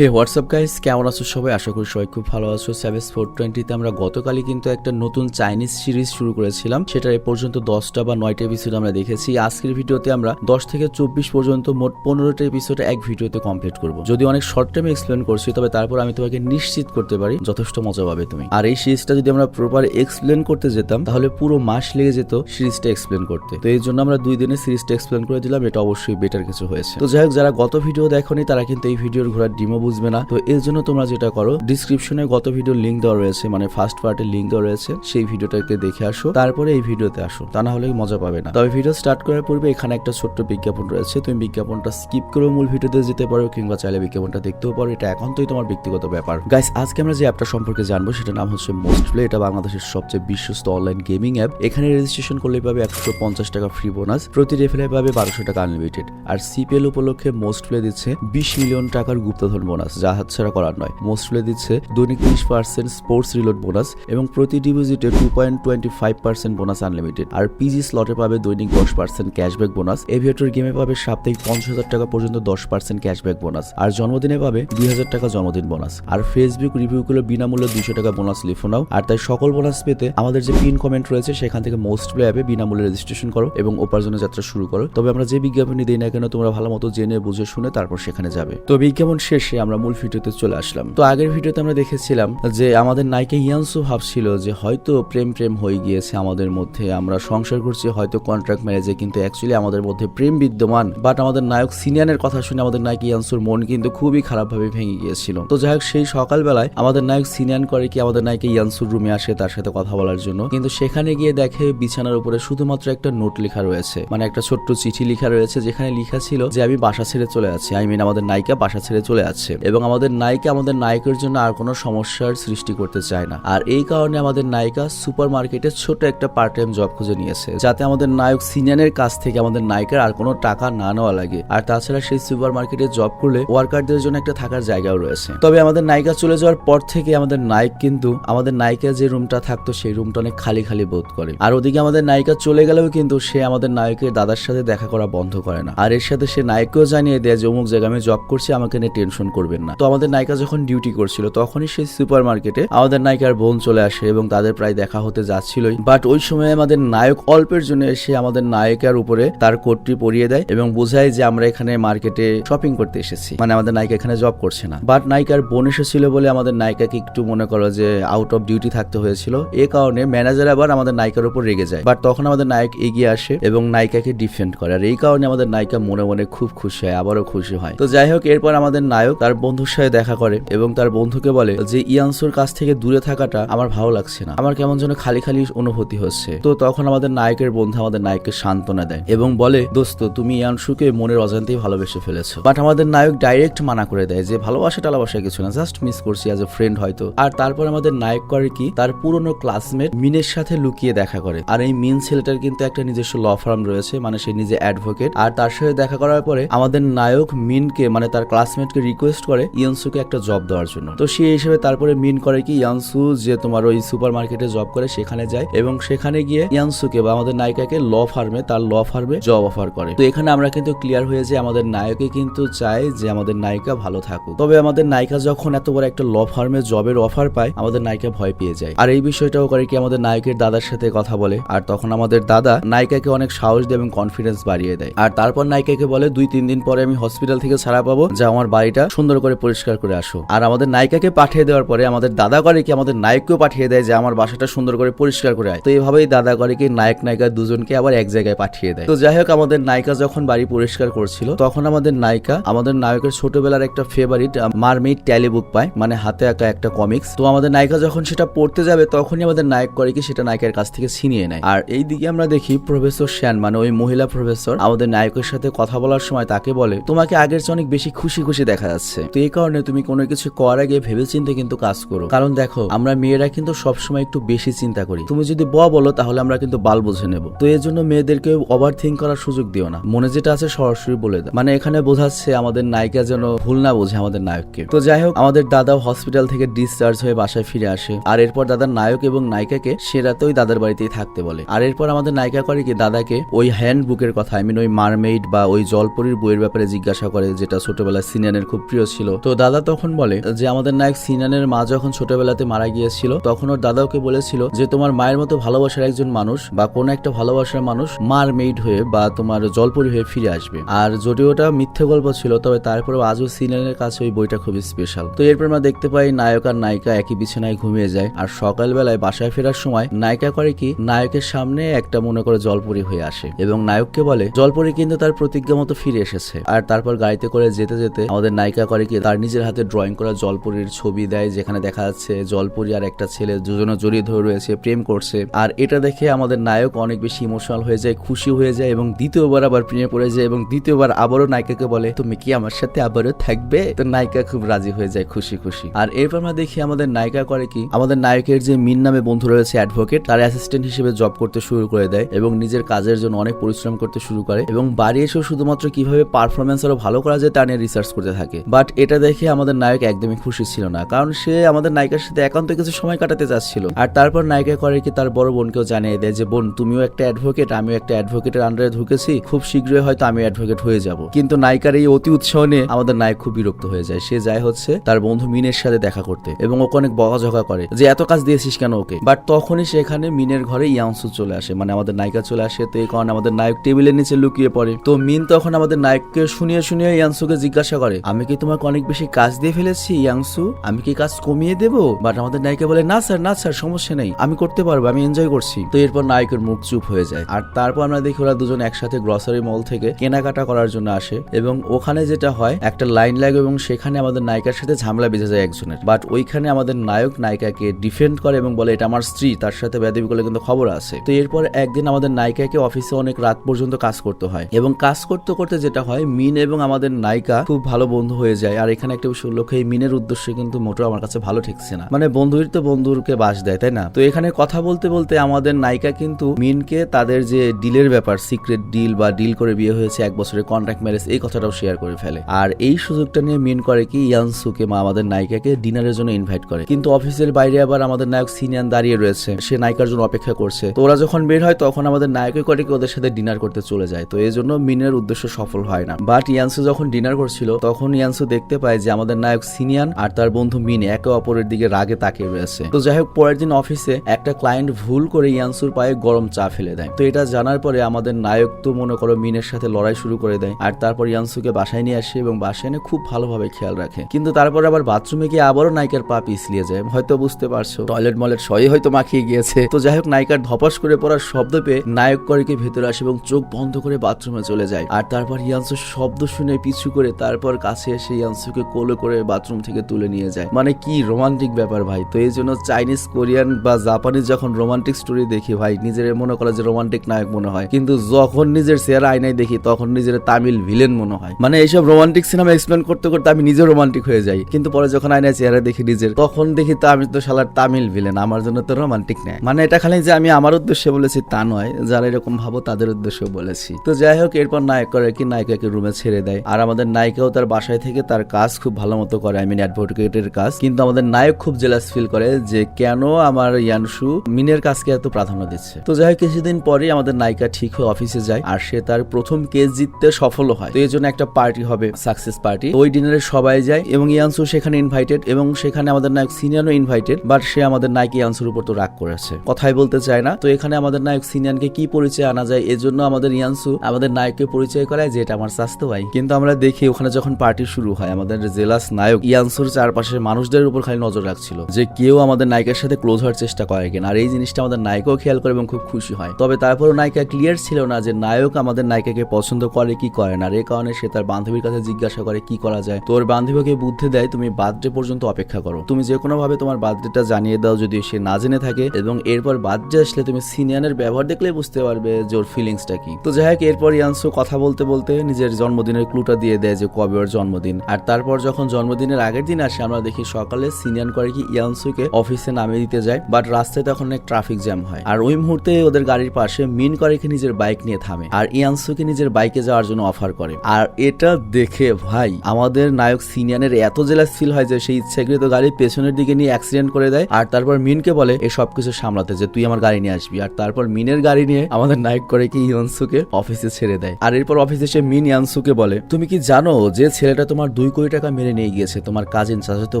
হে WhatsApp guys কেমন আছো সবাই? আশা করি সবাই খুব ভালো আছো। সেভেস ফোর টোয়েন্টিতে আমরা গতকালই কিন্তু একটা নতুন চাইনিজ সিরিজ শুরু করেছিলাম। সেটা এ পর্যন্ত দশটা বা নয়টা এপিসোড আমরা দেখেছি। আজকের ভিডিওতে আমরা দশ থেকে চব্বিশ পর্যন্ত মোট পনেরোটা এপিসোড এক ভিডিওতে কমপ্লিট করব। যদি অনেক শর্ট টাইমে এক্সপ্লেন করছি, তবে তারপর আমি তোমাকে নিশ্চিত করতে পারি, যথেষ্ট মজা পাবে তুমি। আর এই সিরিজটা যদি আমরা প্রপার এক্সপ্লেন করতে যেতাম, তাহলে পুরো মাস লেগে যেত সিরিজটা এক্সপ্লেন করতে। তো এই জন্য আমরা দুই দিনে সিরিজটা এক্সপ্লেন করে দিলাম। এটা অবশ্যই বেটার কিছু হয়েছে। তো যাই হোক, যারা গত ভিডিও দেখোনি, তারা কিন্তু এই ভিডিওর ঘোরার ডিমো বুঝবে না। তো এর জন্য তোমরা যেটা করো ডিসক্রিপশনে গত ভিডিওর লিঙ্ক দেওয়া রয়েছে মানে ফার্স্ট পার্টের লিঙ্ক দেওয়া রয়েছে, সেই ভিডিওটাকে দেখে আসো, তারপরে এই ভিডিওতে আসো, তা না হলে মজা পাবে না। তবে ভিডিও স্টার্ট করার পূর্বে এখানে একটা ছোট্ট বিজ্ঞাপন রয়েছে, তুমি বিজ্ঞাপনটা স্কিপ করে মূল ভিডিওতে যেতে পারো, কিংবা চাইলে বিজ্ঞাপনটা দেখতেও পারো, এটা একান্তই তোমার ব্যক্তিগত ব্যাপার। গাইস আজকে আমরা যে অ্যাপটা সম্পর্কে জানব সেটা নাম হচ্ছে মোস্ট প্লে এটা বাংলাদেশের সবচেয়ে বিশ্বস্ত অনলাইন গেমিং অ্যাপ এখানে রেজিস্ট্রেশন করলে পাবে একশো পঞ্চাশ টাকা ফ্রি বোনাস প্রতি রেফেলে পাবে বারোশো টাকা আনলিমিটেড আর সিপিএল উপলক্ষে মোস্ট প্লে দিচ্ছে বিশ মিলিয়ন টাকার গুপ্তধন বোনাস যা হাতছাড়া করার নয়। মোস্ট প্লে দিচ্ছে দৈনিক তিরিশ পার্সেন্ট স্পোর্টস রিলোড বোনাস এবং প্রতি ডিপোজিটে two point twenty five percent bonus unlimited. আর পিজি স্লটে পাবে দৈনিক দশ পার্সেন্ট ক্যাশব্যাক বোনাস। এভিয়েটর গেমে পাবে সাপ্তাহিক পঞ্চাশ হাজার টাকা পর্যন্ত দশ পার্সেন্ট ক্যাশব্যাক বোনাস। আর জন্মদিনে পাবে দুই হাজার টাকা জন্মদিন বোনাস। আর ফেসবুক রিভিউগুলো বিনামূল্যে দুইশো টাকা বোনাস লিখো নাও। আর তাই সকল বোনাস পেতে আমাদের যে পিন কমেন্ট রয়েছে, সেখান থেকে মোস্ট প্লে অ্যাপে বিনামূল্যে রেজিস্ট্রেশন করো এবং উপার্জনের যাত্রা শুরু করো। তবে আমরা যে বিজ্ঞাপনই দিই না কেন, তোমরা ভালো মতো জেনে, বুঝে, শুনে তারপর সেখানে যাবে। তো বিজ্ঞাপন শেষে আমরা মূল ভিডিওতে চলে আসলাম। তো আগের ভিডিওতে আমরা দেখেছিলাম যে আমাদের নায়িকা ইয়ানসু ভাবছিল যে হয়তো প্রেম প্রেম হয়ে গিয়েছে আমাদের মধ্যে, আমরা সংসার করছি, হয়তো কন্ট্রাক্ট ম্যারেজে কিন্তু অ্যাকচুয়ালি আমাদের মধ্যে প্রেম বিদ্যমান। বাট আমাদের নায়ক সিনিয়ানের কথা শুনে আমাদের নায়ক ইয়ানসুর মন কিন্তু খুবই খারাপভাবে ভেঙে গিয়েছিল। তো যাই হোক সেই সকালবেলায় আমাদের নায়ক সিনিয়ান করে কি আমাদের নায়িকা ইয়ানসুর রুমে আসে তার সাথে কথা বলার জন্য। কিন্তু সেখানে গিয়ে দেখে বিছানার উপরে শুধুমাত্র একটা নোট লেখা রয়েছে। মানে একটা ছোট্ট চিঠি লেখা রয়েছে যেখানে লেখা ছিল যে, আমি বাসা ছেড়ে চলে আছি আই মিন আমাদের নায়িকা বাসা ছেড়ে চলে আছে এবং আমাদের নায়িকা আমাদের নায়কের জন্য আর কোনো সমস্যার সৃষ্টি করতে চায় না। আর এই কারণে আমাদের নায়িকা সুপার মার্কেটে ছোট একটা পার্ট টাইম জব খুঁজে নিয়েছে, যাতে আমাদের নায়ক সিনিয়নের কাছ থেকে আমাদের নায়িকার আর কোনো টাকা না নেওয়া লাগে। আর তাছাড়া সেই সুপার মার্কেটে জব করলে ওয়ার্কারদের জন্য একটা থাকার জায়গাও রয়েছে। তবে আমাদের নায়িকা চলে যাওয়ার পর থেকে আমাদের নায়ক কিন্তু, আমাদের নায়িকা যে রুমটা থাকতো সেই রুমটা অনেক খালি খালি বোধ করে। আর ওদিকে আমাদের নায়িকা চলে গেলেও কিন্তু সে আমাদের নায়কের দাদার সাথে দেখা করা বন্ধ করে না। আর এর সাথে সে নায়ককেও জানিয়ে দেয় যে, অমুক জায়গায় আমি জব করছি, আমাকে নিয়ে টেনশন করবেন না। তো আমাদের নায়িকা যখন ডিউটি করছিল, তখনই সেই সুপার মার্কেটে আমাদের নায়িকার বোন চলে আসে এবং তাদের প্রায় দেখা হতে যাচ্ছিলই। বাট ওই সময় আমাদের নায়ক অল্পের জন্য এসে আমাদের নায়িকার উপরে তার কোটটি পরিয়ে দেয় এবং বোঝায় যে আমরা এখানে মার্কেটে শপিং করতে এসেছি। মানে আমাদের নায়িকা এখানে জব করছে না। বাট নায়িকার বোন এসেছিল বলে আমাদের নায়িকাকে একটু মনে করো যে আউট অফ ডিউটি থাকতে হয়েছিল। এ কারণে ম্যানেজার আবার আমাদের নায়িকার উপর রেগে যায়। বাট তখন আমাদের নায়ক এগিয়ে আসে এবং নায়িকাকে ডিফেন্ড করে। আর এই কারণে আমাদের নায়িকা মনে মনে খুব খুশি হয়, আবারও খুশি হয়। তো যাই হোক, এরপর আমাদের নায়ক তার বন্ধুর সাথে দেখা করে এবং তার বন্ধুকে বলে যে, ইয়ানসুর কাছ থেকে দূরে থাকাটা আমার ভালো লাগছে না। আমার কেমন যেন খালি খালি অনুভূতি হচ্ছে। তো তখন আমাদের নায়কের বন্ধু আমাদের নায়ককে সান্ত্বনা দেয় এবং বলে, দোস্ত, তুমি ইয়ানসুকে মনের অজান্তেই ভালোবেসে ফেলেছো। বাট আমাদের নায়ক ডাইরেক্ট মানা করে দেয় যে, ভালোবাসা টালাবাসা কিছু না জাস্ট মিস করছি অ্যাজ এ ফ্রেন্ড হয়তো। আর তারপর আমাদের নায়ক করে কি, তার পুরনো ক্লাসমেট মিনের সাথে লুকিয়ে দেখা করে। আর এই মিন ছেলেটার কিন্তু একটা নিজস্ব ল ফার্ম রয়েছে মানে সে নিজে অ্যাডভোকেট আর তার সাথে দেখা করার পরে আমাদের নায়ক মিনকে মানে তার ক্লাসমেটকে রিকোয়েস্ট করে ইয়ানসুকে একটা জব দেওয়ার জন্য। তো সে হিসেবে তারপরে মিন করে কি, ইয়ানসু, যে তোমার ওই সুপার মার্কেটে জব করে, সেখানে যায়। এবং সেখানে গিয়ে ইয়ানসুকে বা আমাদের নায়িকাকে ল ফার্মে, তার ল ফার্মে জব অফার করে। তো এখানে আমরা কিন্তু ক্লিয়ার হয়ে যে আমাদের নায়কে কিন্তু চায় যে আমাদের নায়িকা ভালো থাকুক। তবে আমাদের নায়িকা যখন এত বড় একটা ল ফার্মে জবের অফার পায়, আমাদের নায়িকা ভয় পেয়ে যায়। আর এই বিষয়টাও করে কি, আমাদের নায়কের দাদার সাথে কথা বলে। আর তখন আমাদের দাদা নায়িকাকে অনেক সাহস দেয় এবং কনফিডেন্স বাড়িয়ে দেয়। আর তারপর নায়িকাকে বলে, দুই, তিন দিন পরে আমি হসপিটাল থেকে ছাড়া পাবো, যে আমার বাড়িটা সুন্দর করে পরিষ্কার করে আসো। আর আমাদের নায়িকাকে পাঠিয়ে দেওয়ার পরে আমাদের দাদা করে কি আমাদের নায়ককেও পাঠিয়ে দেয় যে আমার বাসাটা সুন্দর করে পরিষ্কার করে আয়। তো এইভাবেই দাদা করে কি নায়ক, নায়িকা দুজনকে আবার এক জায়গায় পাঠিয়ে দেয়। তো যাই হোক, আমাদের নায়িকা যখন বাড়ি পরিষ্কার করছিল, তখন আমাদের নায়িকা আমাদের নায়কের ছোটবেলার একটা ফেভারিট মারমেড ট্যালি বুক পায় মানে হাতে আঁকা একটা কমিক্স তো আমাদের নায়িকা যখন সেটা পড়তে যাবে, তখনই আমাদের নায়ক করে কি সেটা নায়কের কাছ থেকে ছিনিয়ে নেয়। আর এই দিকে আমরা দেখি প্রফেসর শ্যান মানে ওই মহিলা প্রফেসর আমাদের নায়কের সাথে কথা বলার সময় তাকে বলে, তোমাকে আগের চেয়ে অনেক বেশি খুশি খুশি দেখা যাচ্ছে। তো এই কারণে তুমি কোনো কিছু করার আগে ভেবে চিন্তে কিন্তু কাজ করো। কারণ দেখো, আমরা মেয়েরা কিন্তু সবসময় একটু বেশি চিন্তা করি। তুমি যদি ব বলো, তাহলে আমরা কিন্তু বাল বুঝে নেব। তো এর জন্য মেয়েদেরকে ওভার থিঙ্ক করার সুযোগ দিও না। মনে যেটা আছে সরাসরি বলে দাও। মানে এখানে বোঝাচ্ছে আমাদের নায়িকা যেন ভুল না বোঝে আমাদের নায়ককে। তো যাই হোক, আমাদের দাদাও হসপিটাল থেকে ডিসচার্জ হয়ে বাসায় ফিরে আসে। আর এরপর দাদার নায়ক এবং নায়িকাকে সে রাতে ওই দাদার বাড়িতেই থাকতে বলে। আর এরপর আমাদের নায়িকা করে কি, দাদাকে ওই হ্যান্ড বুকের কথা আই মিন ওই মারমেইড বা ওই জলপরির বইয়ের ব্যাপারে জিজ্ঞাসা করে, যেটা ছোটবেলায় সিনিয়নের খুব প্রিয় করেছিল তো দাদা তখন বলে যে, আমাদের নায়ক সিনানের মা যখন ছোটবেলাতে মারা গিয়েছিল, তখন ওর দাদা ওকে বলেছিল যে, তোমার মায়ের মতো ভালোবাসার একজন মানুষ বা কোনো একটা ভালোবাসার মানুষ মার মেইড হয়ে বা তোমার জলপরি হয়ে ফিরে আসবে। আর যদিও ওটা মিথ্যে গল্প ছিল, তবে তারপরেও আজও সিনানের কাছে ওই বইটা খুবই স্পেশাল তো এরপর আমরা দেখতে পাই নায়ক আর নায়িকা একই বিছানায় ঘুমিয়ে যায়। আর সকালবেলায় বাসায় ফেরার সময় নায়িকা করে কি, নায়কের সামনে একটা মনে করে জলপরি হয়ে আসে এবং নায়ককে বলে, জলপরি কিন্তু তার প্রতিজ্ঞা মতো ফিরে এসেছে। আর তারপর গাড়িতে করে যেতে যেতে আমাদের নায়িকা করে কি তার নিজের হাতে ড্রয়িং করা জলপরির ছবি দেয়, যেখানে দেখা যাচ্ছে জলপরি আর একটা ছেলে দুজনে জড়িয়ে ধরে রয়েছে, প্রেম করছে। আর এটা দেখে আমাদের নায়ক অনেক বেশি ইমোশনাল হয়ে যায়, খুশি হয়ে যায় এবং দ্বিতীয়বার আবার প্রেমে পড়ে যায় এবং দ্বিতীয়বার আবারও নায়িকাকে বলে, তুমি কি আমার সাথে আবারও থাকবে? তো নায়িকা খুব রাজি হয়ে যায়, খুশি খুশি। আর এরপর আমরা দেখি আমাদের নায়িকা করে কি, আমাদের নায়কের যে মিন নামে বন্ধু রয়েছে অ্যাডভোকেট তার অ্যাসিস্ট্যান্ট হিসেবে জব করতে শুরু করে দেয় এবং নিজের কাজের জন্য অনেক পরিশ্রম করতে শুরু করে এবং বাড়ি এসেও শুধুমাত্র কীভাবে পারফরমেন্স আরও ভালো করা যায় তা নিয়ে রিসার্চ করতে থাকে। বাট এটা দেখে আমাদের নায়ক একদমই খুশি ছিল না, কারণ সে আমাদের নায়িকার সাথে একান্ত কিছু সময় কাটাতে চাচ্ছিল। আর তারপর নায়িকা করে কি তার বড় বোনকেও জানিয়ে দেয় যে, বোন, তুমিও একটা অ্যাডভোকেট আমিও একটা অ্যাডভোকেটের আন্ডারে ঢুকেছি, খুব শীঘ্রই হয়তো আমি অ্যাডভোকেট হয়ে যাব। কিন্তু নায়িকার এই অতি উৎসাহ নিয়ে আমাদের নায়ক খুব বিরক্ত হয়ে যায়। সে যায় হচ্ছে তার বন্ধু মিনের সাথে দেখা করতে এবং ওকে অনেক বকাঝকা করে যে, এত কাজ দিয়েছিস কেন ওকে? বাট তখনই সেখানে মিনের ঘরে ইয়াংসু চলে আসে মানে আমাদের নায়িকা চলে আসে, তো এই কারণে আমাদের নায়ক টেবিলের নিচে লুকিয়ে পড়ে। তো মিন তখন আমাদের নায়ককে শুনিয়ে শুনিয়ে ইয়াংসুকে জিজ্ঞাসা করে, আমি কি তোমাকে অনেক বেশি কাজ দিয়ে ফেলেছি, ইয়াংসু। আমি কি কাজ কমিয়ে দেবো? বাট আমাদের নায়িকা বলে, না স্যার না স্যার, সমস্যা নেই। আমি করতে পারব, আমি এনজয় করছি। তো এরপর নায়কের মুখ চুপ হয়ে যায়। আর তারপর আমরা দেখি ওরা দুজন একসাথে গ্রসারি মল থেকে কেনাকাটা করার জন্য আসে। এবং ওখানে যেটা হয়, একটা লাইন লাগে এবং সেখানে আমাদের নায়িকার সাথে ঝামেলা বেঁধে যায় একজনের। বাট ওইখানে আমাদের নায়ক নায়িকাকে ডিফেন্ড করে এবং বলে, এটা আমার স্ত্রী, তার সাথে বেদবি করলে কিন্তু খবর আছে। তো এরপর একদিন আমাদের নায়িকাকে অফিসে অনেক রাত পর্যন্ত কাজ করতে হয়। এবং কাজ করতে করতে যেটা হয়, মিন এবং আমাদের নায়িকা খুব ভালো বন্ধু হয়ে যায়। আর এখানে একটা বিষয় উল্লেখ এই মিনের উদ্দেশ্য কিন্তু মোটেও আমার কাছে ভালো ঠেকছে না। মানে বন্ধুর তো বন্ধুরকে বাস দেয়, তাই না? তো এখানে কথা বলতে বলতে আমাদের নায়িকা কিন্তু মিনকে তাদের যে ডিলের ব্যাপার, সিক্রেট ডিল বা ডিল করে বিয়ে হয়েছে, এক বছরের কন্ট্রাক্ট ম্যারেজ, এই কথাটাও শেয়ার করে ফেলে। আর এই সুযোগটা নিয়ে মিন করে কি, ইয়ানসুকে মা আমাদের নায়িকাকে ডিনারের জন্য ইনভাইট করে। কিন্তু অফিসের বাইরে আবার আমাদের নায়ক সিনিয়ান দাঁড়িয়ে রয়েছে। সে নায়িকার জন্য অপেক্ষা করছে। তো ওরা যখন বের হয়, তখন আমাদের নায়কই করে কি ওদের সাথে ডিনার করতে চলে যায়। তো এই জন্য মিনের উদ্দেশ্য সফল হয় না। বাট ইয়ানসু যখন ডিনার করছিল, তখন ইয়ানসু দেখতে পাই যে আমাদের নায়ক সিনিয়ান আর তার বন্ধু মিন একে অপরের দিকে রাগে তাকিয়ে রয়েছে। তো যাই হোক, পরের দিন অফিসে একটা ক্লায়েন্ট ভুল করে ইয়ানসুর পায়ে গরম চা ফেলে দেয়। তো এটা জানার পরে আমাদের নায়ক তো মনে করো মিনের সাথে লড়াই শুরু করে দেয় আর তারপর ইয়ানসুকে বাসায় নিয়ে আসে এবং বাসায় এনে খুব ভালোভাবে খেয়াল রাখে। কিন্তু তারপর আবার বাথরুমে গিয়ে আবারও নায়িকার পা পিছলিয়ে যায়। হয়তো বুঝতে পারছ, টয়লেট মলেট সই হয়তো মাখিয়ে গিয়েছে। তো যাই হোক, নায়িকার ধপাস করে পড়ার শব্দ পেয়ে নায়ক করে কি ভেতরে আসে এবং চোখ বন্ধ করে বাথরুমে চলে যায়। আর তারপর ইয়ানসু শব্দ শুনে পিছু করে তারপর কাছে এসে ইয়ানসুকে কোলে করে বাথরুম থেকে তুলে নিয়ে যায়। মানে কি রোমান্টিক ব্যাপার ভাই? তো এই জন্য চাইনিজ কোরিয়ান বা জাপানিজ যখন রোমান্টিক স্টোরি দেখি ভাই, নিজের মনে করে যে রোমান্টিক নায়ক মনে হয়। কিন্তু যখন নিজের চেহারা আয়নায় দেখি, তখন নিজের তামিল ভিলেন মনে হয়। মানে এইসব রোমান্টিক সিনেমা এক্সপ্লেন করতে করতে আমি নিজে রোমান্টিক হয়ে যাই। কিন্তু পরে যখন আয়নায় চেহারা দেখি নিজের, তখন দেখি তো আমি তো শালার তামিল ভিলেন আমার জন্য তো রোমান্টিক নেয় মানে এটা খালি যে আমি আমার উদ্দেশ্যে বলেছি তা নয়, যারা এরকম ভাবো তাদের উদ্দেশ্যে বলেছি। তো যাই হোক, এরপর নায়ক করে কি? নায়িকাকে রুমে ছেড়ে দেয়। আর আমাদের নায়িকাও তার বাসায় থেকে তার কাজ খুব ভালো মতো করে আই মিন অ্যাডভোকেটের কাজ। কিন্তু আমাদের নায়ক খুব জেলাস ফিল করে যে কেন আমার ইয়ানসু মিনের কাজকে এত প্রাধান্য দিচ্ছে। তো যাই হোক, কিছুদিন পরে আমাদের নায়িকা ঠিক হয়ে অফিসে যায় আর সে তার প্রথম কেস জিততে সফল হয়। তো এই জন্য একটা পার্টি হবে সাকসেস পার্টি ওই ডিনারে সবাই যায় এবং ইয়ানসু সেখানে ইনভাইটেড এবং সেখানে আমাদের নায়ক সিনিয়রও ইনভাইটেড বাট সে আমাদের নায়ক ইয়ানসুর উপর তো রাগ করেছে কথাই বলতে চায় না। তো এখানে আমাদের নায়ক সিনিয়রকে কি পরিচয় আনা যায়, এজন্য আমাদের ইয়ানসু আমাদের নায়ককে পরিচয় করায় যে এটা আমার স্বাস্থ্য ভাই। কিন্তু আমরা দেখি ওখানে যখন পার্টি শুরু হয়। আমাদের জেলাস নায়ক ইয়ানসুর চারপাশের মানুষদের উপর খালি নজর রাখছিল যে কেউ আমাদের নায়িকার সাথে ক্লোজ হওয়ার চেষ্টা করে কিনা। আর এই জিনিসটা আমাদের নায়কও খেয়াল করে এবং খুব খুশি হয়। তবে তারপরও নায়িকা ক্লিয়ার ছিল না যে নায়ক আমাদের নায়িকাকে পছন্দ করে কি করে না। এই কারণে সে তার বান্ধবীর কাছে জিজ্ঞাসা করে, কি করা যায়? তোর বান্ধবীকে বুদ্ধি দেয়, তুমি বার্থডে পর্যন্ত অপেক্ষা করো। তুমি যে কোনো ভাবে তোমার বার্থডেটা জানিয়ে দাও যদি সে না জেনে থাকে এবং এরপর বার্থডে আসলে তুমি সিনিয়রের ব্যবহার দেখলেই বুঝতে পারবে যে ওর ফিলিংসটা কি। তো যাই হোক, এরপর ইয়ানসু কথা বলতে বলতে নিজের জন্মদিনের ক্লুটা দিয়ে দেয় যে কবে ওর জন্মদিন। আর তারপর যখন জন্মদিনের আগের দিন আসে, আমরা দেখি সকালে সিনিয়র করে কি ইয়ানসুকে অফিসে নামিয়ে দিতে যায় বাট রাস্তায় তখন অনেক ট্রাফিক জ্যাম হয়। আর ওই মুহূর্তে ওদের গাড়ির পাশে মিন করে কি নিজের বাইক নিয়ে থামে, আর ইয়ানসুকে নিজের বাইকে যাওয়ার জন্য অফার করে। আর এটা দেখে ভাই, আমাদের নায়ক সিনিয়নের এত জেলাস ফিল হয় যে সেই ইচ্ছাকৃত গাড়ি পেছনের দিকে নিয়ে অ্যাক্সিডেন্ট করে দেয়, আর তারপর মিনকে বলে এই সবকিছু সামলাতে যে, তুই আমার গাড়ি নিয়ে আসবি। আর তারপর মিনের গাড়ি নিয়ে আমাদের নায়ক করে কি ইয়ানসুকে অফিসে ছেড়ে দেয়। আর এরপর অফিসে এসে মিন ইয়ানসুকে বলে, তুমি কি জানো যে ছেলেটা তোমার দুই কোটি টাকা মেরে নিয়ে গিয়েছে, তোমার কাজিন চাচাতো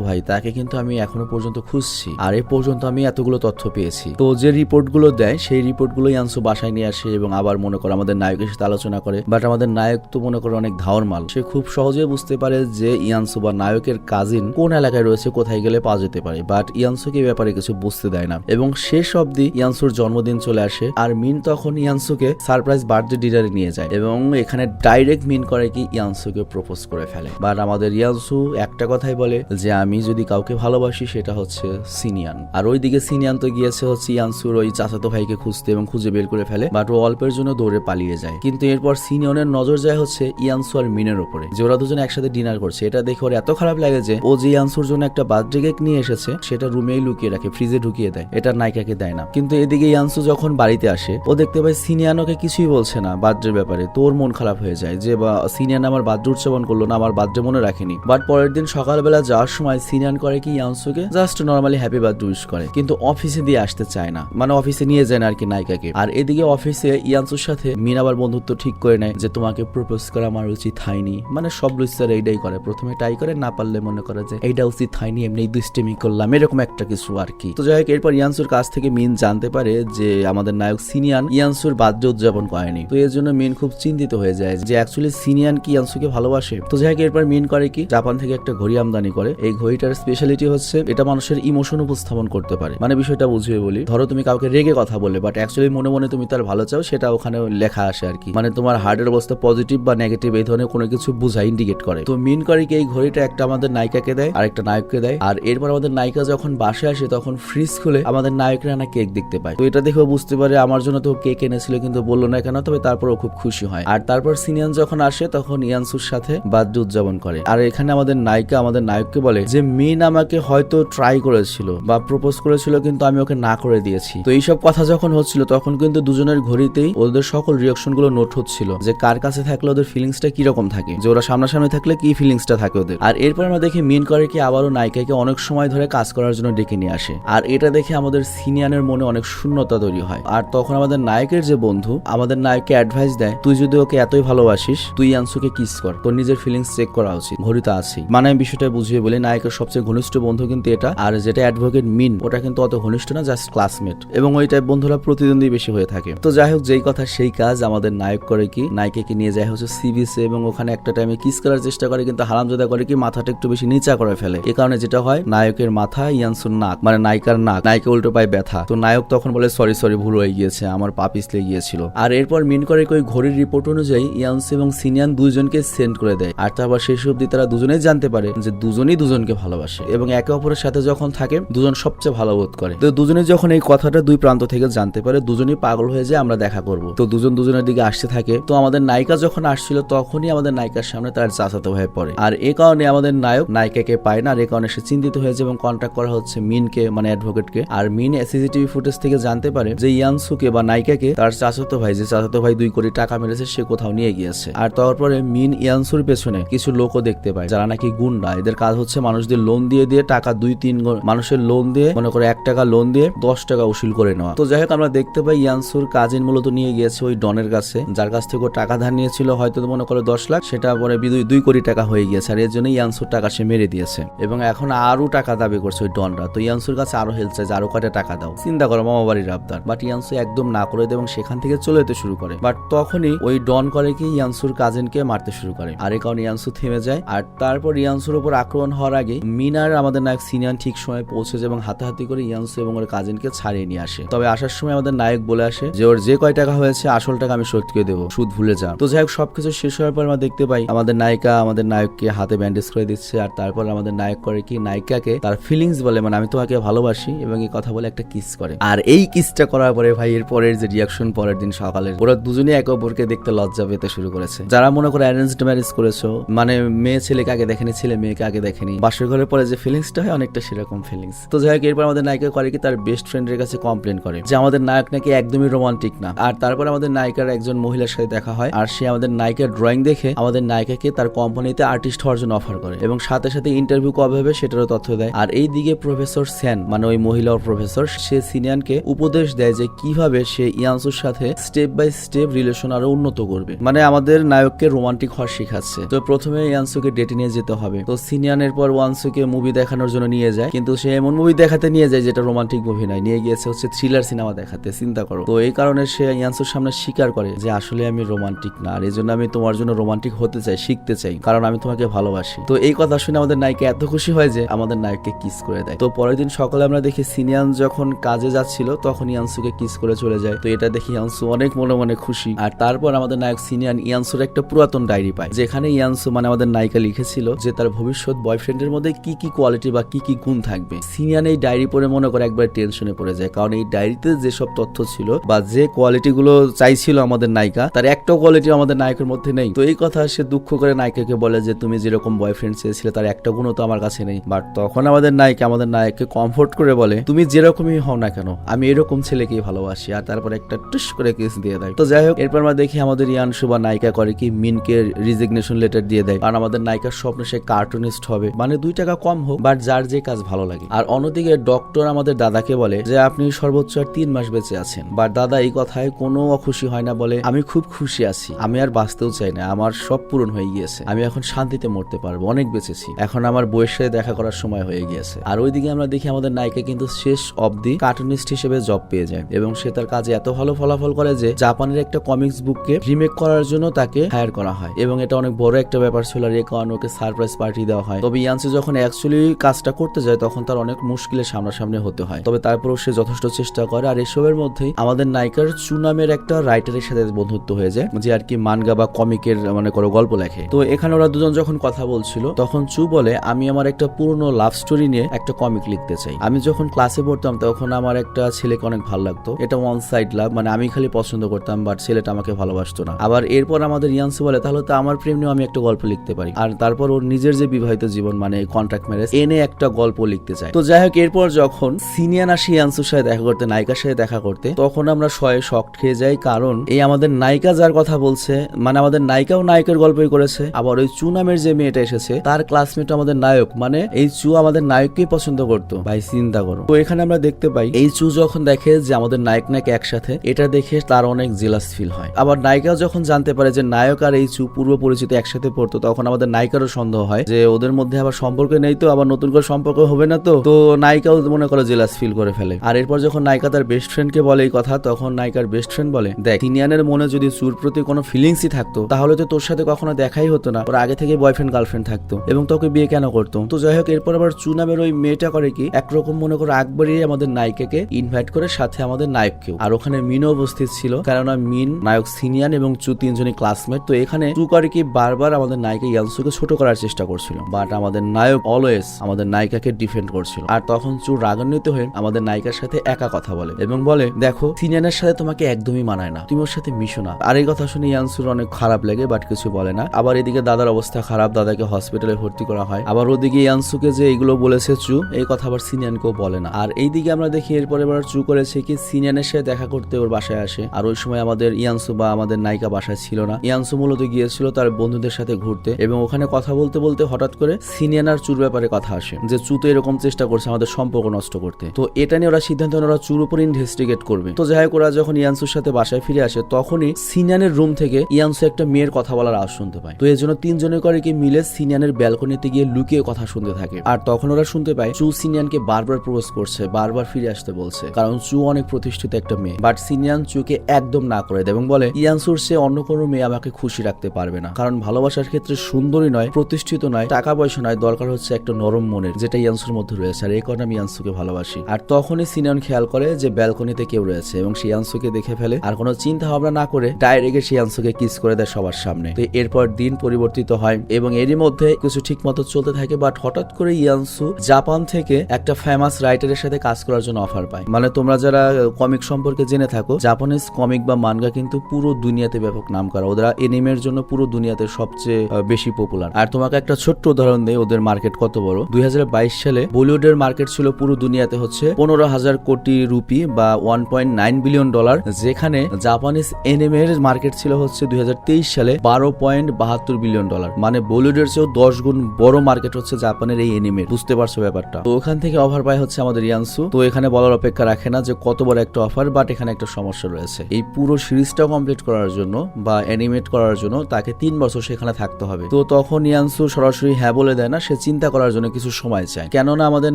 ভাই, তাকে কিন্তু আমি এখনও পর্যন্ত খুঁজছি। আর এ পর্যন্ত আমি এতগুলো তথ্য পেয়েছি। তো যে রিপোর্টগুলো দেয়, সেই রিপোর্টগুলো ইয়ানসু বাসায় নিয়ে আসে এবং আবার মনে করো আমাদের নায়কের সাথে আলোচনা করে। বাট আমাদের নায়ক তো মনে করো অনেক ধাওয়ার মাল সে খুব সহজে বুঝতে পারে যে ইয়ানসু বা নায়কের কাজিন কোন এলাকায় রয়েছে, কোথায় গেলে পাওয়া যেতে পারে। বাট ইয়ানসুকে ব্যাপারে কিছু বুঝতে দেয় না। এবং শেষ অব্দি ইয়ানসুর জন্মদিন চলে আসে। আর মিন তখন ইয়ানসুকে সারপ্রাইজ বার্থডে ডিনারে নিয়ে যায় এবং এখানে ডাইরেক্ট মিন করে কি ইয়ানসুকে প্রপোজ করে ফেলে। বাট আমাদের ইয়ানসু একটা কথাই বলে যে আমি যদি কাউকে ভালোবাসি, সেটা হচ্ছে সিনিয়ান। আর ওইদিকে সিনিয়ান তো গিয়েছে হচ্ছে ইয়ানসুর ওই চাচাতো ভাইকে খুঁজতে এবং খুঁজে বের করে ফেলে, বাট ও অল্পের জন্য দৌড়ে পালিয়ে যায়। কিন্তু এরপর সিনিয়নের নজর যায় হচ্ছে ইয়ানসু আর মিনের উপরে যে ওরা দুজনে একসাথে ডিনার করছে। এটা দেখে ওর এত খারাপ লাগে যে ও যে ইয়ানসুর জন্য একটা বার্থডে কেক নিয়ে এসেছে, সেটা রুমেই লুকিয়ে রাখে, ফ্রিজে ঢুকিয়ে দেয়। এটা নায়িকাকে দেয় না। কিন্তু এদিকে ইয়ানসু যখন বাড়িতে আসে, ও দেখতে পায় সিনিয়ান ওকে কিছুই বলছে না বার্থডের ব্যাপারে। তোর মন খারাপ হয়ে যায় যে, বা, সিনিয়ান আমার বার্থডে উদযাপন করল না, আমার বার্থডে মনে রাখেনি। বাট পরের দিন সকালবেলা যাওয়ার সময় সিনিয়ান করে কি ইয়ানসুকে? Just normally happy birthday wish করে। কিন্তু অফিসে দিয়ে আসতে চায় না। মানে অফিসে নিয়ে যায় না আর কি নায়িকাকে। আর এদিকে অফিসে ইয়ানসুর সাথে মিন আবার বন্ধুত্ব ঠিক করে নেয় যে, তোমাকে প্রপোজ করা আমার উচিত হয়নি। মানে সব লুইসার এইটাই করে। প্রথমে ট্রাই করে, না পারলে মনে করে যে, এইটা উচিত হয়নি, এমনি দুষ্টেমি করলাম। এরকম একটা কিছু আর কি। তো যাই হোক এরপর ইয়ানসুর কাছ থেকে মিন জানতে পারে যে, আমাদের নায়ক সিনিয়ান ইয়ানসুর বার্থডে উদযাপন করেনি। তো এর জন্য মিন খুব চিন্তিত হয়ে যায় যে অ্যাকচুয়ালি সিনিয়ান কি ইয়ানসুকে ভালোবাসে? তো যাই হোক এরপর মিন করে কি? জাপান থেকে একটা ঘড়ি আমদানি করে। এই ঘড়িটার স্পেশালিটি হচ্ছে এটা মানুষের ইমোশন উপস্থাপন করতে পারে। মানে বিষয়টা বুঝিয়ে বলি, ধরো তুমি কাউকে রেগে কথা বলে বাট অ্যাকচুয়ালি মনে মনে তুমি তার ভালো চাও, সেটা ওখানে লেখা আসে আর কি। মানে তোমার হার্টের অবস্থা পজিটিভ বা নেগেটিভ এই ধরনের কোনো কিছু বুঝা ইন্ডিকেট করে। তো মিন করে কি এই ঘড়িটা একটা আমাদের নায়িকাকে দেয় আর একটা নায়ককে দেয়, আর এরপর আমাদের নায়িকা যখন বাসে আসে, তখন ফ্রিজ খুলে আমাদের নায়করা না কেক দেখতে পায়। তো এটা দেখেও বুঝতে পারে, আমার জন্য তো কেক এনেছিল কিন্তু বলল না কেন? তবে তারপরও খুব খুশি হয়। আর তারপর সিনিয়ান যখন আসে, তখন ইয়ানসুর সাথে বার্থডে উদযাপন করে। আর এখানে আমাদের নায়িকা আমাদের নায়ককে বলে যে, মিন আমাকে হয়তো ট্রাই করেছিল বা প্রপোজ করেছিল, কিন্তু আমি ওকে না করে দিয়েছি। তো এইসব কথা যখন হচ্ছিল, তখন কিন্তু দুজনের ঘড়িতেই ওদের সকল রিয়াকশনগুলো নোট হচ্ছিল যে, কার কাছে থাকলে ওদের ফিলিংসটা কীরকম থাকে? যে, ওরা সামনাসামনি থাকলে কি ফিলিংসটা থাকে ওদের? আর এরপর আমরা দেখি মিন করে কি আবারও নায়িকাকে অনেক সময় ধরে কাজ করার জন্য ডেকে নিয়ে আসে। আর এটা দেখে আমাদের সিনিয়নের মনে অনেক শূন্যতা তৈরি হয়। আর তখন আমাদের নায়কের যে বন্ধু, আমাদের নায়ককে অ্যাডভাইস দেয়, তুই যদি ওকে এতই ভালোবাসিস, তুই আনসুকে কিস কর, তোর নিজের ফিলিংস চেক করা উচিত ঘড়িতে আছেই মানে আমি বিষয়টা বুঝিয়ে বলি, নায়কের সবচেয়ে ঘনিষ্ঠ বন্ধু কিন্তু এটা, আর যেটা অ্যাডভোকেট মিন, ওটা কিন্তু অত ঘনিষ্ঠ না জাস্ট ক্লাসমেট এবং ওই টাইপ বন্ধুরা প্রতিদ্বন্দ্বী বেশি হয়ে থাকে। তো যাই হোক, যেই কথা সেই কাজ আমাদের নায়ক করে কি, নায়িকাকে নিয়ে যায় হচ্ছে সিবিসে এবং ওখানে একটা টাইমে কিস করার চেষ্টা করে, কিন্তু হারামজাদা করে কি, মাথাটা একটু বেশি নিচা করে ফেলে। এ কারণে যেটা হয়, নায়কের মাথা ইয়ানসুর নাক মানে নায়িকার নাক, নায়িকা উল্টো পায় ব্যথা। তো নায়ক তখন বলে সরি সরি ভুল হয়ে গিয়েছে, আমার পা পিছলে গিয়েছিল। আর এরপর মিন করে ওই ঘড়ির রিপোর্ট অনুযায়ী ইয়ানসু এবং সিনিয়ান দুইজনকে সেন্ড করে দেয়। আর তারপর শেষ অব্দি তারা দুজনেই জানতে পারে যে দুজনেই দুজনকে ভালোবাসে এবং একে অপরের সাথে যখন থাকে, দুজন সবচেয়ে ভালো বোধ করে। তো দুজনে যখন এই কথাটা দুই প্রান্ত থেকে জানতে পারে, দুজনেই পাগল হয়ে যায় আমরা দেখা করব। তো দুজন দুজনের দিকে আসতে থাকে। তো আমাদের নায়িকা যখন আসছিল, তখনই আমাদের নায়িকার সামনে তার চাচাতো হয়ে পড়ে। আর এই কারণে আমাদের নায়ক নায়িকাকে পায় না, আর এই কারণে সে চিন্তিত হয়েছে এবং কন্ট্যাক্ট করা হচ্ছে মিনকে মানে অ্যাডভোকেটকে আর মিন সিসিটিভি ফুটেজ থেকে জানতে পারে যে ইয়ানসুকে বা নায়িকাকে তার চাচাতো ভাই, যে চাচাতো ভাই দুই কোটি টাকা মেরেছে, সে কোথাও নিয়ে গিয়েছে। আর তারপরে মিন ইয়ানসুর পেছনে কিছু লোকও দেখতে পায় যারা নাকি গুন্ডা, এদের কাজ হচ্ছে মানুষদের লোন দিয়ে দিয়ে টাকা দুই তিন মানুষের লোন দিয়ে, মনে করে এক টাকা লোন দিয়ে দশ টাকা উসুল করে নেওয়া। তো যাই হোক, আমরা দেখতে পাই ইয়ানসুর কাজিন মূলত নিয়ে গিয়েছে ওই ডনের কাছে, যার কাছ থেকে টাকা ধার নিয়েছিল, হয়তো মনে করে দশ লাখ, সেটা পরে দুই কোটি টাকা হয়ে গিয়েছে, আর এর জন্য ইয়ানসুর টাকা সে মেরে দিয়েছে। এবং এখন আরও টাকা দাবি করছে ওই ডনরা। তো ইয়ানসুর কাছে আরও হেল্প চাই আরও কয়টা টাকা দাও। চিন্তা করো, মামা বাড়ির আবদার। বাট ইয়ানসু একদম না করে দেয় এবং সেখান থেকে চলে যেতে শুরু করে। বাট তখনই ওই ডন করে কি ইয়ানসুর কাজিনকে মারতে শুরু করে। আর এই কারণে ইয়ানসু থেমে যায়। আর তারপর ইয়ানসুর উপর আক্রমণ হওয়ার আগে মিনার আমাদের নায়ক সিনিয়ন ঠিক সময় পৌঁছে যায় এবং হাতাহাতি করে ইয়ানসু এবং ওর কাজিনকে ছাড়িয়ে নিয়ে আসে। তবে আসার সময় আমাদের নায়ক বলে আসে যে, ওর যে কয় টাকা হয়েছে, আসল টাকা আমি শোধ করে দেবো। সুদ ভুলে যা। তো যাই হোক, সবকিছু শেষ হওয়ার পর আমরা দেখতে পাই আমাদের নায়িকা আমাদের নায়ককে হাতে ব্যান্ডেজ করে দিচ্ছে আর তারপর আমাদের নায়ক করে কি নায়িকাকে তার ফিলিংস বলে মানে আমি তোমাকে ভালোবাসি এবং এই কথা বলে একটা কিস করে। আর এই কিসটা করার পরে ভাই, এর পরের যে রিয়াকশন পরের দিন সকালে ওরা দুজনেই একে অপরকে দেখতে লজ্জা পেতে শুরু করেছে। যারা মনে করে অ্যারেঞ্জড ম্যারেজ করেছ মানে মেয়ে ছেলেকে আগে দেখেনি, ছেলে মেয়েকে আগে দেখেনি। বাসর ঘরের পরে যে ফিলিংসটা হয়, অনেকটা সেরকম ফিলিংস তো যাই হোক, এরপর আমাদের নায়িকা করে কি তার বেস্ট ফ্রেন্ডের কাছে কমপ্লেন করে যে আমাদের নায়ক নাকি একদমই রোমান্টিক না। আর তারপর আমাদের নায়িকার একজন মহিলার সাথে দেখা হয়, আর সে আমাদের নায়িকার ড্রয়িং দেখে আমাদের নায়িকাকে তার কোম্পানিতে আর্টিস্ট হওয়ার জন্য অফার করে এবং সাথে সাথে ইন্টারভিউ কবে হবে সেটারও তথ্য দেয়। আর এই দিকে প্রফেসর স্যান মানে ওই মহিলা প্রফেসর সে সিনিয়ানকে উপদেশ দেয় যে কীভাবে সে ইয়ানসুর সাথে স্টেপ বাই স্টেপ রিলেশন আরও উন্নত করবে। মানে আমাদের নায়ককে রোমান্টিক হওয়ার শেখাচ্ছে। তো প্রথমে ইয়ানসুকে ডেটে নিয়ে যেতে হবে। তো সিনিয়ানের পর ওয়ানসুকে মুভি দেখানোর জন্য নিয়ে যায়, কিন্তু সে এমন মুভি দেখাতে নিয়ে যায় যেটা রোমান্টিক মুভি নয়। নিয়ে গিয়েছে হচ্ছে থ্রিলার সিনেমা দেখাতে, চিন্তা করো। তো এই কারণে সে ইয়ানসুর সামনে স্বীকার করে যে, আসলে আমি রোমান্টিক না, আর এই জন্য আমি তোমার জন্য রোমান্টিক হতে চাই, শিখতে চাই, কারণ আমি তোমাকে ভালোবাসি। তো এই কথা শুনে আমাদের নায়িকা এত খুশি হয় যে, আমাদের নায়ককে কিস করে দেয়। তো পরের দিন সকালে আমরা দেখি সিনিয়ান যখন কাজে যাচ্ছিল, তখন ইয়ানসুকে কিস করে চলে যায়। তো এটা দেখি ইয়ানসু অনেক মনে মনে খুশি। আর তারপর আমাদের নায়ক সিনিয়ান ইয়ানসুর একটা পুরাতন ডায়েরি পায়, যেখানে ইয়ানসু মানে আমাদের নায়িকা লিখেছিল যে তার ভবিষ্যৎ বয়ফ্রেন্ডের মধ্যে কি কি কোয়ালিটি বা কি কি গুণ থাকবে। সিনিয়ান এই ডায়েরি পড়ে মনে করে একবার টেনশনে পড়ে যায়। কারণ এই ডায়েরিতে যেসব তথ্য ছিল বা যে কোয়ালিটি গুলো চাইছিল আমাদের নায়িকা, তার একটা কোয়ালিটি আমাদের নায়কের মধ্যে নেই। তো এই কথা সে দুঃখ করে নায়িকাকে বলে যে, তুমি যেরকম বয়ফ্রেন্ড চেয়েছিলে, তার একটা গুণও তো আমার কাছে নেই। বাট তখন আমাদের নায়িকা আমাদের নায়ককে কমফোর্ট করে বলে, তুমি যেরকমই হও না কেন, আমি এরকম ছেলেকেই ভালোবাসি। আর তারপর একটা টুস করে কেস দিয়ে দেয়। তো যাই হোক, এরপর আমরা দেখি আমাদের ইয়ান বা নায়িকা করে কি মিনকে রিজিগনেশন লেটার দিয়ে দেয়। কারণ আমাদের নায়িকার স্বপ্ন সে কার্টুনিস্ট হবে। মানে দুই টাকা কম হোক বাট যার যে কাজ ভালো লাগে। আর অন্যদিকে ডক্টর আমাদের দাদাকে বলে যে, আপনি সর্বোচ্চ আর তিন মাস বেঁচে আছেন। বাট দাদা এই কথায় কোনো অখুশি হয় না, বলে, আমি খুব খুশি আছি। আমি আর বাঁচতেও চাই না। আমার সব পূরণ হয়ে গিয়েছে। আমি এখন শান্তিতে মরতে পারব। অনেক বেঁচেছি। এখন আমার বইয়ের সাথে দেখা করার সময় হয়ে গিয়েছে। আর ওইদিকে আমরা দেখি আমাদের নায়িকা কিন্তু শেষ অবধি কার্টুনিস্ট হিসেবে জব পেয়ে যায়। এবং সে তার কাজে এত ভালো ফলাফল করে যে, জাপানের একটা কমিক্স বুককে রিমেক করার জন্য তাকে হায়ার করা হয়। এবং এটা অনেক বড় একটা ব্যাপার ছিল কারণে ওকে সারপ্রাইজ পার্টি দেওয়া হয়। তবে ইয়ান্সি যখন অ্যাকচুয়ালি কাজটা করতে যায়, তখন তার অনেক মুশকিলের সামনাসামনি হতে হয়। তবে তারপরেও সে যথেষ্ট চেষ্টা করে। আর এসবের মধ্যেই আমাদের নায়িকার চু নামের একটা রাইটারের সাথে বন্ধুত্ব হয়ে যায়, যে আর কি মানগা বা কমিকের মানে করো গল্প লেখে। তো এখানে ওরা দুজন যখন কথা বলছিল, তখন চু বলে, আমি আমার একটা পুরনো লাভ স্টোরি নিয়ে একটা কমিক লিখতে চাই। আমি যখন ক্লাসে পড়তাম, তখন আমার একটা ছেলেকে অনেক ভালো লাগতো। এটা ওয়ান সাইড লাভ মানে আমি খালি পছন্দ করতাম বাট ছেলেটা আমাকে ভালোবাসতো না। আবার এরপর আমাদের ইয়ান্সু বলে, তাহলে তো আমার প্রেম নিয়ে আমি একটা গল্প লিখতে পারি। আর তারপর ওর নিজের যে বিবাহিত জীবন মানে কন্ট্রাক্ট ম্যারেজ এনে একটা গল্প লিখতে চাই। তো যাই হোক, এরপর যখন সিনিয়ান আসি ইয়ান্সুর সাথে দেখা করতে, নায়িকার সাথে দেখা করতে, তখন আমরা শয়ে শক খেয়ে যাই, কারণ এই আমাদের নায়িকা যার কথা বলছে মানে আমাদের নায়িকাও নায়কের গল্পই করেছে, আবার ওই চু নামের যে মেয়েটা এসেছে, তার ক্লাসমেট আমাদের নায়ক মানে এই চু আমাদের নায়ককেই পছন্দ করতো। ভাই, চিন্তা করো। তো এখানে আমরা দেখতে পাই, এই চু যখন দেখে যে আমাদের নায়ক নায়ক একসাথে, এটা দেখে তার অনেক জেলাস ফিল হয়। আবার নায়িকাও যখন জানতে পারে যে নায়ক আর এই চু পূর্ব পরিচিত একসাথে পড়তো, তখন আমাদের নায়িকারও সন্দেহ হয় যে ওদের মধ্যে আবার সম্পর্ক নেই তো, আবার নতুন করে সম্পর্ক হবে না তো। তো নায়িকাও মনে করো জেলাস ফিল করে ফেলে। আর এরপর যখন নায়িকা তার বেস্ট ফ্রেন্ডকে বলে এই কথা, তখন নায়িকার বেস্ট ফ্রেন্ড বলে, দেখ, সিনিয়ানের মনে যদি চুর প্রতি কোনো ফিলিংসই থাকতো, তাহলে তো তোর সাথে কখনো দেখাই হতো না। ওর আগে থেকে বয়ফ্রেন্ড গার্লফ্রেন্ড থাকতো এবং তোকে বিয়ে কেন করতো? তো যাই হোক, এরপর আবার চু নামের ওই মেয়েটা করে কি, একরকম মনে করো আকবরিয়ে আমাদের নায়িকাকে ইনভাইট করে সাথে আমাদের নায়ককেও। আর ওখানে মিনও উপস্থিত ছিল, কেননা মিন নায়ক সিনিয়ান এবং চু তিনজনই ক্লাসমেট তো এখানে চু করে কি বারবার আমাদের নায়িকা ইয়ানসুকে ছোট করার চেষ্টা করছিল বাট আমাদের নায়ক অলওয়েজ আমাদের নায়িকাকে ডিফেন্ড করছিল। আর তখন চু রাগান্বিত হয়ে আমাদের নায়িকার সাথে একা কথা বলে এবং বলে, দেখো সিনিয়ানের সাথে তোমাকে একদমই মানায় না, তুমি ওর সাথে মিশো না। আর এই কথা শুনে ইয়ানসুর অনেক খারাপ লাগে বাট কিছু বলে না। আবার এদিকে দাদার অবস্থা খারাপ, দাদাকে হসপিটালে ভর্তি করা হয়। আবার ওদিকে ইয়ানসুকে যে এগুলো বলেছে চু, এই কথা আবার সিনিয়ানকেও বলে না। আর এইদিকে আমরা দেখি এরপরে এবার চু করেছে কি সিনিয়ানের সাথে দেখা করতে ওর বাসায় আসে। আর ওই সময় আমাদের ইয়ানসু বা আমাদের নায়িকা বাসায় ছিল না। ইয়ানসু মূলত গিয়েছিল তার বন্ধুদের সাথে ঘুরতে। এবং ওখানে কথা বলতে বলতে হঠাৎ করে সিনিয়ানার চুর ব্যাপারে কথা আসে, যে চু তো এরকম চেষ্টা করছে আমাদের সম্পর্ক নষ্ট করতে। তো এটা নিয়ে ওরা সিদ্ধান্ত ওরা চুর উপর ইনভেস্টিগেট করবে। তো যাই হোক, ওরা যখন ইয়ানসুর সাথে বাসায় ফিরে আসে, তখনই সিনিয়ানের রুম থেকে ইয়ানসু একটা মেয়ের কথা বলার আওয়াজ শুনতে পায়। তো এর জন্য তিনজনে করে কি মিলে সিনিয়ানের ব্যালকনিতে গিয়ে লুকিয়ে কথা শুনতে থাকে। আর তখন ওরা শুনতে পায়, চু সিনিয়ানকে বারবার প্রপোজ করছে, বারবার ফিরে আসতে বলছে। কারণ চু অনেক প্রতিষ্ঠিত একটা মেয়ে বাট সিনিয়ান চুকে একদম না করে দেয় এবং বলে, ইয়ানসুর সে অন্য কোনো মেয়ে আমাকে খুশি রাখতে পারবে না। কারণ ভালোবাসার ক্ষেত্রে সুন্দরী নয় প্রতিষ্ঠিত নয় টাকা পয়সা নয় দরকার হচ্ছে একটা নরম মনের যেটা ইয়ানসুর মধ্যে রয়েছে আর এই কারণে আমি ইয়ানসুকে ভালোবাসি। আর তখনই সিনিয়ন খেয়াল করে যে ব্যালকনিতে কেউ রয়েছে এবং সে ইয়ানসুকে দেখে ফেলে আর কোনো চিন্তা ভাবনা না করে ডাইরেক্ট সে ইয়ানসুকে কিস করে দেয় সবার সামনে। তো এরপর দিন পরিবর্তিত হয় এবং এরই মধ্যে কিছু ঠিক মতো চলতে থাকে বাট হঠাৎ করে ইয়ানসু জাপান থেকে একটা ফেমাস রাইটারের সাথে কাজ করার জন্য অফার পায়। মানে তোমরা যারা কমিক সম্পর্কে জেনে থাকো জাপানিজ কমিক বা মানগা কিন্তু পুরো দুনিয়াতে ব্যাপক নাম করা ওরা এনিমের জন্য পুরো দুনিয়াতে সবচেয়ে আহ, বেশি পপুলার আর তোমাকে একটা ছোট্ট উদাহরণ দেয় ওদের মার্কেট কত বড়? দুই হাজার বাইশ সালে বলিউডের মার্কেট ছিল পুরো দুনিয়াতে হচ্ছে পনেরো হাজার কোটি রুপি বা one point nine billion dollar যেখানে জাপানিজ এনিমের মার্কেট ছিল হচ্ছে দুই হাজার তেইশ সালে বারো পয়েন্ট বাহাত্তর বিলিয়ন ডলার মানে বলিউডের চেয়েও দশ গুণ বড় মার্কেট হচ্ছে জাপানের এই এনিমের বুঝতে পারছ ব্যাপারটা? তো ওখান থেকে অফার পায় হচ্ছে আমাদের ইয়ানসু তো এখানে বলার অপেক্ষা রাখে না যে কত বড় একটা অফার বাট এখানে একটা সমস্যা রয়েছে। এই পুরো সিরিজটা কমপ্লিট করার জন্য বা অ্যানিমেট করার জন্য তাকে তিন বছর সেখানে থাকতে হবে। তো তখন ইয়ানসু সরাসরি হ্যাঁ বলে দেয় না, সে চিন্তা করার জন্য কিছু সময় চায়। কেননা আমাদের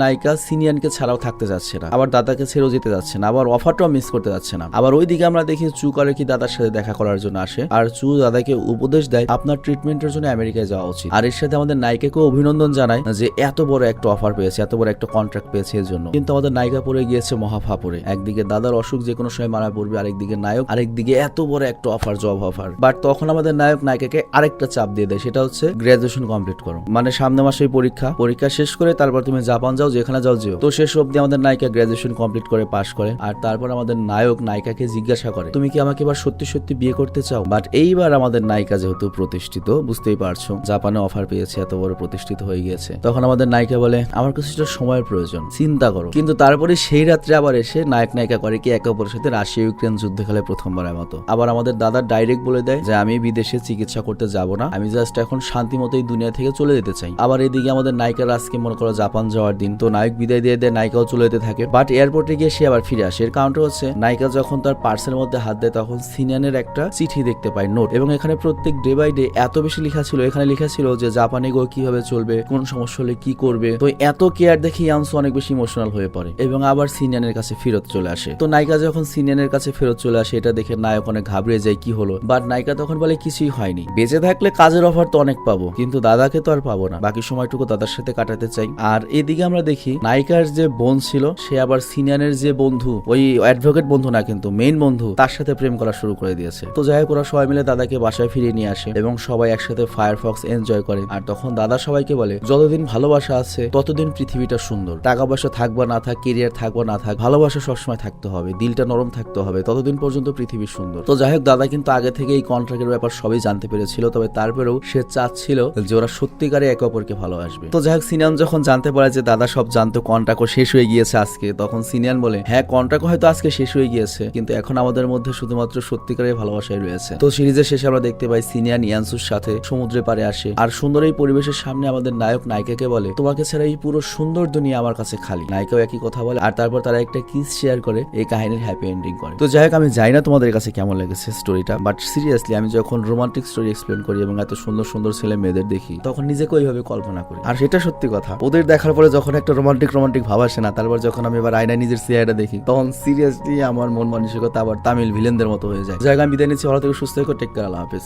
নায়িকা সিনিয়নকে ছাড়াও থাকতে যাচ্ছে না। আবার দাদাকে ছেড়েও যেতে যাচ্ছে না, আবার অফারটাও মিস করতে যাচ্ছে না। আবার ওইদিকে আমরা দেখি চু করে কি দাদার সাথে দেখা করার জন্য আসে। আর চু দাদাকে উপদেশ দেয়, আপনার ট্রিটমেন্টের জন্য আমেরিকায় যাওয়া উচিত। আর এর সাথে আমাদের নায়িকাকেও অভিনন্দন জানায় যে এত বড় একটা অফার পেয়েছে, এত বড় একটা কন্ট্রাক্ট পেয়েছে এর জন্য। কিন্তু আমাদের নায়িকা পড়ে গিয়েছে মহাফাপরে একদিকে দাদার অসুখ যে কোনো সময় মারা পড়বে, আরেকদিকে নায়ক, আরেকদিকে এত বড় একটা অফার জব অফার বাট তখন আমাদের নায়ক নায়িকাকে আরেকটা চাপ দিয়ে দেয়, সেটা হচ্ছে গ্রাজুয়েশন কমপ্লিট করো। মানে সামনে মাসে পরীক্ষা পরীক্ষা শেষ করে তারপর তুমি জাপান যাও, যেখানে যাও যেও। তো শেষ অব্দি আমাদের নায়িকা গ্রাজুয়েশন কমপ্লিট করে পাশ করে, আর তারপর আমাদের নায়ক নায়িকাকে জিজ্ঞাসা করে, তুমি কি আমাকে এবার সত্যি সত্যি বিয়ে করতে চাও? বাট এইবার আমাদের নায়িকা যেহেতু প্রতিষ্ঠিত, বুঝতেই পারছ, জাপানে অফার পেয়েছে, এত বড় প্রতিষ্ঠিত হয়ে গিয়েছে। তখন আমাদের নায়িকা বলে, আমার কিছুটা সময়ের প্রয়োজন, চিন্তা করো। কিন্তু তারপরে সেই রাত্রে আবার এসে নায়ক নায়িকা করে কি একে অপরের সাথে রাশিয়া ইউক্রেন যুদ্ধ খেলে প্রথমবারের মতো। আবার আমাদের দাদা ডাইরেক্ট বলে দেয় যে, আমি বিদেশে চিকিৎসা করতে যাব না, আমি জাস্ট এখন শান্তি মতো এই দুনিয়া থেকে চলে যেতে চাই। আবার এদিকে আমাদের নায়িকার আজকে মনে করো জাপান যাওয়ার দিন, তো নায়ক বিদায় দিয়ে দেয়, নায়িকাও চলে যেতে থাকে। বাট এয়ারপোর্টে গিয়ে সে আবার ফিরে আসে। এর কারণটা হচ্ছে, নায়িকা যখন তার পার্সেলের মধ্যে হাত দেয়, তখন সিনিয়নের একটা চিঠি দেখতে পায় নোট এবং এখানে প্রত্যেক ডে বাই ডে এত বেশি লেখা ছিল, এখানে লেখা ছিল যে জাপানে গো কীভাবে চলবে, কোন সমস্যা হলে কি করবে। তো এত কেয়ার দেখে ইয়ানসু অনেক বেশি ইমোশনাল হয়ে পড়ে এবং আবার সিনিয়নের কাছে ফেরত চলে আসে। তো নায়িকা যখন সিনিয়নের কাছে ফেরত চলে আসে, এটা দেখে নায়ক অনেক ঘাবড়ে যায়, কি হলো? বাট নায়িকা তখন বলে, কিছুই হয়নি। বেঁচে থাকলে কাজের অফার তো অনেক পাবো, কিন্তু দাদাকে তো আর পাবো না। বাকি সময়টুকু দাদার সাথে কাটাতে চাই। আর এদিকে আমরা দেখি, নায়িকার যে বোন ছিল, সে আবার সিনিয়নের যে বন্ধু, ওই অ্যাডভোকেট বন্ধু না কিন্তু মেইন বন্ধু, তার সাথে প্রেম করা শুরু করে দিয়েছে। তো যাই হোক, ওরা সবাই মিলে দাদাকে বাসায় ফিরিয়ে নিয়ে আসে এবং সবাই একসাথে ফায়ারফক্স এনজয় করে। আর তখন দাদা সবাইকে বলে, যতদিন ভালোবাসা আছে, ততদিন পৃথিবীটা সুন্দর। টাকা পয়সা থাকবা না থাক কেরিয়ার থাকবা না থাক, ভালোবাসা সবসময় থাকতে হবে, দিলটা নরম থাকতে হবে, ততদিন পর্যন্ত পৃথিবী সুন্দর। তো যাই হোক, দাদা কিন্তু আগে থেকে এই কন্ট্রাক্টের ব্যাপার সবই জানতে পেরেছিল, তবে তারপরেও সে চাচ্ছিল যে ওরা সত্যিকারে একে অপরকে ভালোবাসবে। তো যাই হোক, সিনিয়ন যখন জানতে পারে যে দাদা সব জানতো কন্ট্রাক্ট শেষ হয়ে গিয়েছে আজকে, তখন সিনিয়ান বলে হ্যাঁ কন্ট্রাক্ট হয়তো আজকে শেষ হয়ে গিয়েছে, কিন্তু এখন আমাদের মধ্যে শুধুমাত্র সত্যিকারের ভালোবাসাই রয়েছে। তো সিরিজের শেষে আমরা দেখতে পাই সিনিয়ান ইয়ানসুর সাথে সমুদ্রে পারে আসে, আর সুন্দর এই পরিবেশের সামনে আমাদের নায়ক নায়িকাকে বলে, তোমাকে ছাড়া এই পুরো সুন্দর দুনিয়া আমার কাছে খালি। নায়িকাও একই কথা বলে, আর তারপর তারা একটা কিস শেয়ার করে, এই কাহিনীর হ্যাপি এন্ডিং করে। তো যাই হোক, আমি জানি না তোমাদের কাছে কেমন লেগেছে স্টোরিটা বাট সিরিয়াসলি আমি যখন রোমান্টিক স্টোরি এক্সপ্লেন করি এবং এত সুন্দর সুন্দর ছেলে মেয়েদের দেখি, তখন নিজেকে ওইভাবে কল্পনা করি। আর সেটা সত্যি কথা। ওদের দেখার পরে যখন একটা রোমান্টিক রোমান্টিক ভাব আসে না, তারপর যখন আমি এবার আয়নায় নিজের সিয়াটা দেখি, তখন সিরিয়াসলি আমার মন মানসিকতা আবার তামিল ভিলেনদের মতো হয়ে যায়। জায়গা আমি বিদায় নিচ্ছি, ভালো থেকে, সুস্থ হয়ে টেক কেয়ার আল্লাহ হাফেজ।